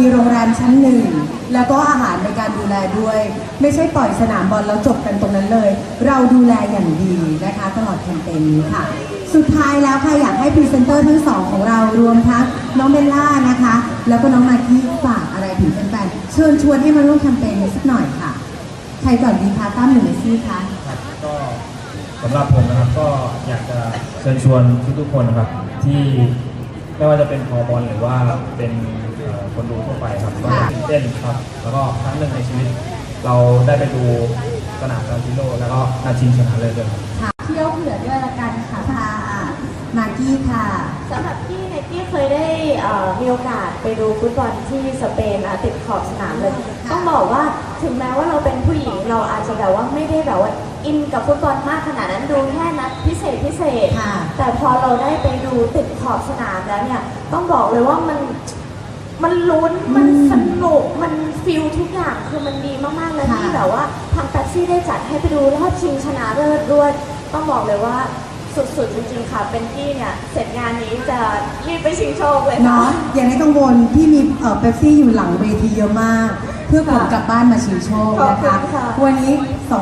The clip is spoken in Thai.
มีโรงแรมชั้นหนึ่ง แล้วก็อาหารในการดูแลด้วย ไม่ใช่ปล่อยสนามบอลแล้วจบกันตรงนั้นเลย เราดูแลอย่างดีนะคะตลอดแคมเปญนี้ค่ะ สุดท้ายแล้วค่ะอยากให้พรีเซนเตอร์ทั้งสองของเรารวมทั้งน้องเบลล่านะคะ แล้วก็น้องมากกี้ฝากอะไรถึงแฟนๆเชิญชวนให้มาร่วมแคมเปญนี้สักหน่อยค่ะ ใครก่อนดีคะตั้มหรือเมซี่คะก็สำหรับผมนะครับก็อยากจะเชิญชวนทุกๆคนนะครับที่ ไม่ว่าจะเป็นคอบอลหรือว่าเป็นเอ่อคนดูทั่วไปครับก็ค่ะตื่นเต้นครับ แล้วก็ครั้งหนึ่งในชีวิต เราได้ไปดูสนามซานซิโร่แล้วก็นาชิงชนะเลิศด้วยครับค่ะเที่ยวเผื่อด้วยละกันค่ะค่ะมากกี้ค่ะสำหรับพี่ในที่เคยได้เอ่อมีโอกาสไปดูฟุตบอลที่สเปนอะติดขอบสนามเลย ต้องบอกว่าถึงแม้ว่าเราเป็นผู้หญิงเราอาจจะแบบว่าไม่ได้แบบว่า อินกับฟุตบอลมากขนาดนั้นดูแค่นัดพิเศษพิเศษ ค่ะแต่พอเราได้ไปดูติดขอบสนามแล้วเนี่ย ต้องบอกเลยว่ามันมันลุ้นมันสนุกมันฟิลทุกอย่างคือมันดีมากๆเลยค่ะ ที่แบบว่าทางแท็กซี่ได้จัดให้ไปดูรอบชิงชนะเลิศด้วย ต้องบอกเลยว่าสุดๆจริงๆค่ะ เป็นที่เนี่ยเสร็จงานนี้จะรีบไปชิงโชคเลยค่ะ เนาะอย่าได้กังวลที่มีเอ่อเป๊ปซี่อยู่หลังเวทีเยอะมาก เพื่อผลกลับบ้านมาชิงโชคขอบนะคุณคะค่ะ วันนี้สอง